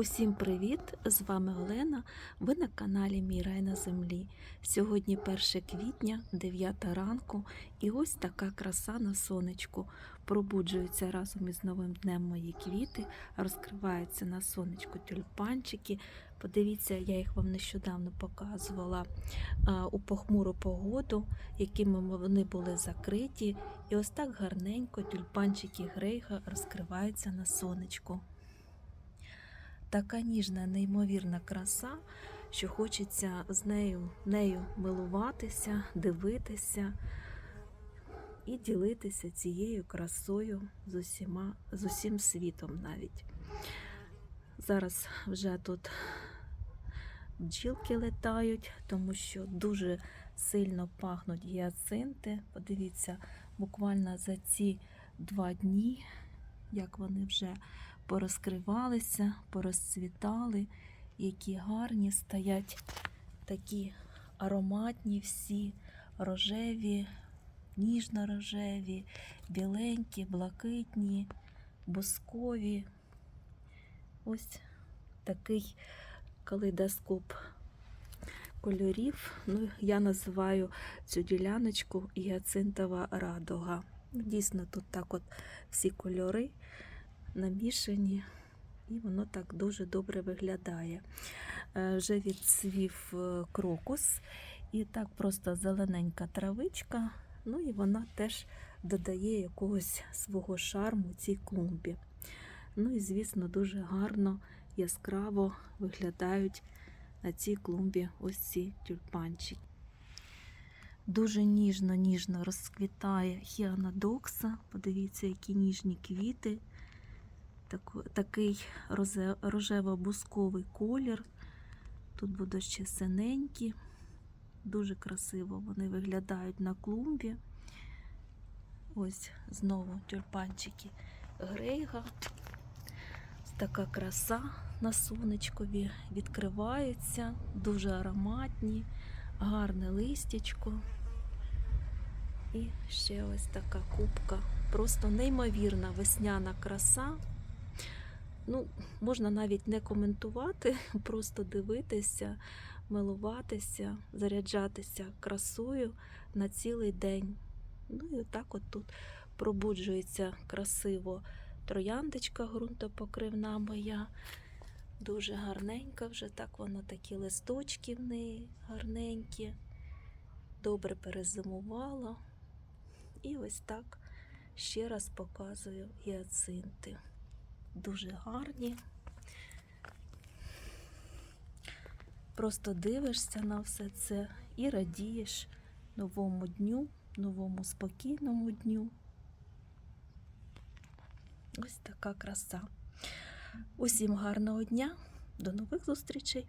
Усім привіт! З вами Олена. Ви на каналі Мій рай на землі. Сьогодні 1 квітня, 9 ранку, і ось така краса на сонечку. Пробуджуються разом із новим днем мої квіти, розкриваються на сонечку тюльпанчики. Подивіться, я їх вам нещодавно показувала у похмуру погоду, якими вони були закриті. І ось так гарненько тюльпанчики Грейга розкриваються на сонечку. Така ніжна, неймовірна краса, що хочеться з нею, нею милуватися, дивитися і ділитися цією красою з усіма, з усім світом навіть. Зараз вже тут бджілки летають, тому що дуже сильно пахнуть гіацинти. Подивіться, буквально за ці два дні, як вони вже порозкривалися, порозцвітали, які гарні стоять такі ароматні всі рожеві, ніжно-рожеві, біленькі, блакитні, бускові. Ось такий калейдоскоп кольорів. Ну, я називаю цю діляночку гіацинтова радуга. Дійсно, тут так от всі кольори намішані, і воно так дуже добре виглядає. Е, Вже відцвів е, крокус, і так просто зелененька травичка, ну і вона теж додає якогось свого шарму цій клумбі. Ну і, звісно, дуже гарно, яскраво виглядають на цій клумбі ось ці тюльпанчики. Дуже ніжно-ніжно розквітає хіанадокса. Подивіться, які ніжні квіти такий рожево-бусковий колір. Тут будуть ще синенькі. Дуже красиво вони виглядають на клумбі. Ось знову тюльпанчики Грейга. Така краса на сонечкові відкриваються, дуже ароматні, гарне листячко. І ще ось така кубка. Просто неймовірна весняна краса. Ну, можна навіть не коментувати, просто дивитися, милуватися, заряджатися красою на цілий день. Ну і отак от тут пробуджується красиво трояндочка ґрунтопокривна моя. Дуже гарненька вже так воно такі листочки в неї гарненькі. Добре перезимувала. І ось так ще раз показую гіацинти. Дуже гарні. Просто дивишся на все це і радієш новому дню, новому спокійному дню. Ось така краса. Усім гарного дня, до нових зустрічей!